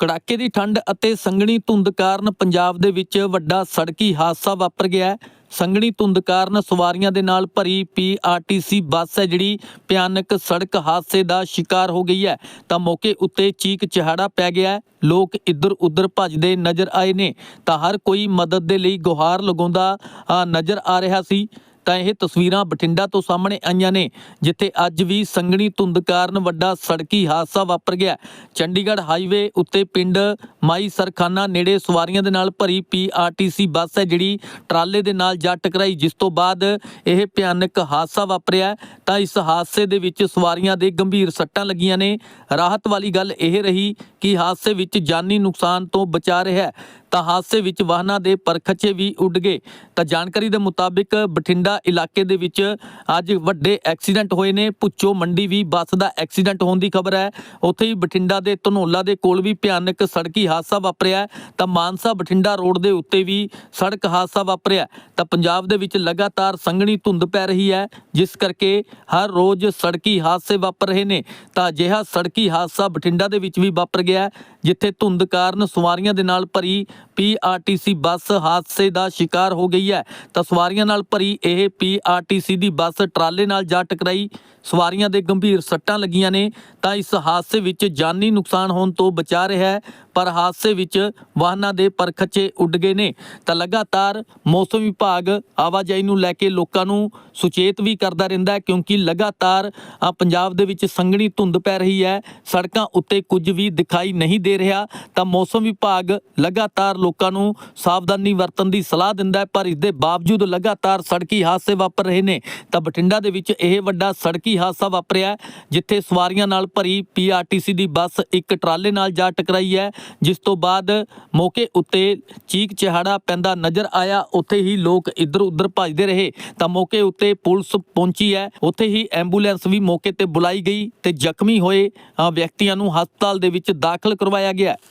ਕੜਾਕੇ ਦੀ ਠੰਡ ਅਤੇ ਸੰਘਣੀ ਧੁੰਦ ਕਾਰਨ ਪੰਜਾਬ ਦੇ ਵਿੱਚ ਵੱਡਾ ਸੜਕੀ ਹਾਦਸਾ ਵਾਪਰ ਗਿਆ ਸੰਘਣੀ ਧੁੰਦ ਕਾਰਨ ਸਵਾਰੀਆਂ ਦੇ ਨਾਲ ਭਰੀ ਪੀਆਰਟੀਸੀ ਬੱਸ ਹੈ, ਜਿਹੜੀ ਭਿਆਨਕ ਸੜਕ ਹਾਦਸੇ ਦਾ ਸ਼ਿਕਾਰ ਹੋ ਗਈ ਹੈ। ਤਾਂ ਮੌਕੇ ਉੱਤੇ ਚੀਕ ਚਿਹਾੜਾ ਪੈ ਗਿਆ ਲੋਕ ਇੱਧਰ ਉੱਧਰ ਭੱਜਦੇ ਨਜ਼ਰ ਆਏ ਨੇ। ਤਾਂ ਹਰ ਕੋਈ ਮਦਦ ਦੇ ਲਈ ਗੁਹਾਰ ਲਗਾਉਂਦਾ ਨਜ਼ਰ ਆ ਰਿਹਾ ਸੀ। ਤਾਂ ਇਹ ਤਸਵੀਰਾਂ ਬਠਿੰਡਾ ਤੋਂ ਸਾਹਮਣੇ ਆਈਆਂ ਨੇ, ਜਿੱਥੇ ਅੱਜ ਵੀ ਸੰਘਣੀ ਧੁੰਦ ਕਾਰਨ ਵੱਡਾ ਸੜਕੀ ਹਾਦਸਾ ਵਾਪਰ ਗਿਆ। ਚੰਡੀਗੜ੍ਹ ਹਾਈਵੇ ਉੱਤੇ ਪਿੰਡ ਮਾਈ ਸਰਖਾਨਾ ਨੇੜੇ ਸਵਾਰੀਆਂ ਦੇ ਨਾਲ ਭਰੀ ਪੀਆਰਟੀਸੀ ਬੱਸ ਹੈ, ਜਿਹੜੀ ਟਰਾਲੇ ਦੇ ਨਾਲ ਜਾ ਟਕਰਾਈ, ਜਿਸ ਤੋਂ ਬਾਅਦ ਇਹ ਭਿਆਨਕ ਹਾਦਸਾ ਵਾਪਰਿਆ ਤਾਂ ਇਸ ਹਾਦਸੇ ਦੇ ਵਿੱਚ ਸਵਾਰੀਆਂ ਦੇ ਗੰਭੀਰ ਸੱਟਾਂ ਲੱਗੀਆਂ ਨੇ। ਰਾਹਤ ਵਾਲੀ ਗੱਲ ਇਹ ਰਹੀ ਕਿ ਹਾਦਸੇ ਵਿੱਚ ਜਾਨੀ ਨੁਕਸਾਨ ਤੋਂ ਬਚਾ ਰਿਹਾ ਤਾਂ ਹਾਦਸੇ ਵਿੱਚ ਵਾਹਨਾਂ ਦੇ ਪਰਖਚੇ ਵੀ ਉੱਡ ਗਏ। ਤਾਂ ਜਾਣਕਾਰੀ ਦੇ ਮੁਤਾਬਿਕ ਬਠਿੰਡਾ ਇਲਾਕੇ ਦੇ ਵਿੱਚ ਅੱਜ ਵੱਡੇ ਐਕਸੀਡੈਂਟ ਹੋਏ ਨੇ। ਪੁੱਚੋ ਮੰਡੀ ਵੀ ਬੱਸ ਦਾ ਐਕਸੀਡੈਂਟ ਹੋਣ ਦੀ ਖਬਰ ਹੈ। ਉੱਥੇ ਹੀ ਬਠਿੰਡਾ ਦੇ ਧਨੋਲਾ ਦੇ ਕੋਲ ਵੀ ਭਿਆਨਕ ਸੜਕੀ ਹਾਦਸਾ ਵਾਪਰਿਆ ਤਾਂ ਮਾਨਸਾ ਬਠਿੰਡਾ ਰੋਡ ਦੇ ਉੱਤੇ ਵੀ ਸੜਕ ਹਾਦਸਾ ਵਾਪਰਿਆ ਤਾਂ ਪੰਜਾਬ ਦੇ ਵਿੱਚ ਲਗਾਤਾਰ ਸੰਘਣੀ ਧੁੰਦ ਪੈ ਰਹੀ ਹੈ, ਜਿਸ ਕਰਕੇ ਹਰ ਰੋਜ਼ ਸੜਕੀ ਹਾਦਸੇ ਵਾਪਰ ਰਹੇ ਨੇ। ਤਾਂ ਅਜਿਹਾ ਸੜਕੀ ਹਾਦਸਾ ਬਠਿੰਡਾ ਦੇ ਵਿੱਚ ਵੀ ਵਾਪਰ ਗਿਆ ਜਿੱਥੇ ਧੁੰਦ ਕਾਰਨ ਸਵਾਰੀਆਂ ਦੇ ਨਾਲ ਭਰੀ ਪੀਆਰਟੀਸੀ ਬੱਸ ਹਾਦਸੇ ਦਾ ਸ਼ਿਕਾਰ ਹੋ ਗਈ ਹੈ। ਤਾਂ ਸਵਾਰੀਆਂ ਨਾਲ ਭਰੀ ਇਹ ਪੀਆਰਟੀਸੀ ਦੀ ਬੱਸ ਟਰਾਲੇ ਨਾਲ ਜਾ ਟਕਰਾਈ। ਸਵਾਰੀਆਂ ਦੇ ਗੰਭੀਰ ਸੱਟਾਂ ਲੱਗੀਆਂ ਨੇ। ਤਾਂ ਇਸ ਹਾਦਸੇ ਵਿੱਚ ਜਾਨੀ ਨੁਕਸਾਨ ਹੋਣ ਤੋਂ ਬਚਾ ਰਿਹਾ ਹੈ। ਪਰ ਹਾਦਸੇ ਵਿੱਚ ਵਾਹਨਾਂ ਦੇ ਪਰਖਚੇ ਉੱਡ ਗਏ ਨੇ। ਤਾਂ ਲਗਾਤਾਰ ਮੌਸਮ ਵਿਭਾਗ ਆਵਾਜਾਈ ਨੂੰ ਲੈ ਕੇ ਲੋਕਾਂ ਨੂੰ ਸੁਚੇਤ ਵੀ ਕਰਦਾ ਰਹਿੰਦਾ ਹੈ ਕਿਉਂਕਿ ਲਗਾਤਾਰ ਪੰਜਾਬ ਦੇ ਵਿੱਚ ਸੰਘਣੀ ਧੁੰਦ ਪੈ ਰਹੀ ਹੈ। ਸੜਕਾਂ ਉੱਤੇ ਕੁਝ ਵੀ ਦਿਖਾਈ ਨਹੀਂ ਦੇ ਰਿਹਾ। ਤਾਂ ਮੌਸਮ ਵਿਭਾਗ ਲਗਾਤਾਰ ਲੋਕਾਂ ਨੂੰ ਸਾਵਧਾਨੀ ਵਰਤਣ ਦੀ ਸਲਾਹ ਦਿੰਦਾ ਹੈ, ਪਰ ਇਸ ਦੇ ਬਾਵਜੂਦ ਲਗਾਤਾਰ ਸੜਕੀ ਹਾਦਸੇ ਵਾਪਰ ਰਹੇ ਨੇ। ਤਾਂ ਬਠਿੰਡਾ ਦੇ ਵਿੱਚ ਇਹ ਵੱਡਾ ਸੜਕੀ ਹਾਦਸਾ ਵਾਪਰਿਆ, ਜਿੱਥੇ ਸਵਾਰੀਆਂ ਨਾਲ ਭਰੀ ਪੀਆਰਟੀਸੀ ਦੀ ਬੱਸ ਇੱਕ ਟਰਾਲੇ ਨਾਲ ਜਾ ਟਕਰਾਈ ਹੈ। ਜਿਸ ਤੋਂ ਬਾਅਦ ਮੌਕੇ ਉੱਤੇ ਚੀਕ ਚਿਹਾੜਾ ਪੈਂਦਾ ਨਜ਼ਰ ਆਇਆ। ਉੱਥੇ ਹੀ ਲੋਕ ਇੱਧਰ ਉੱਧਰ ਭੱਜਦੇ ਰਹੇ। ਤਾਂ ਮੌਕੇ ਉੱਤੇ ਪੁਲਿਸ ਪਹੁੰਚੀ ਹੈ। ਉੱਥੇ ਹੀ ਐਂਬੂਲੈਂਸ ਵੀ ਮੌਕੇ ਤੇ ਬੁਲਾਈ ਗਈ ਤੇ ਜ਼ਖਮੀ ਹੋਏ ਵਿਅਕਤੀਆਂ ਨੂੰ ਹਸਪਤਾਲ ਦੇ ਵਿੱਚ ਦਾਖਲ ਕਰਵਾਇਆ ਗਿਆ।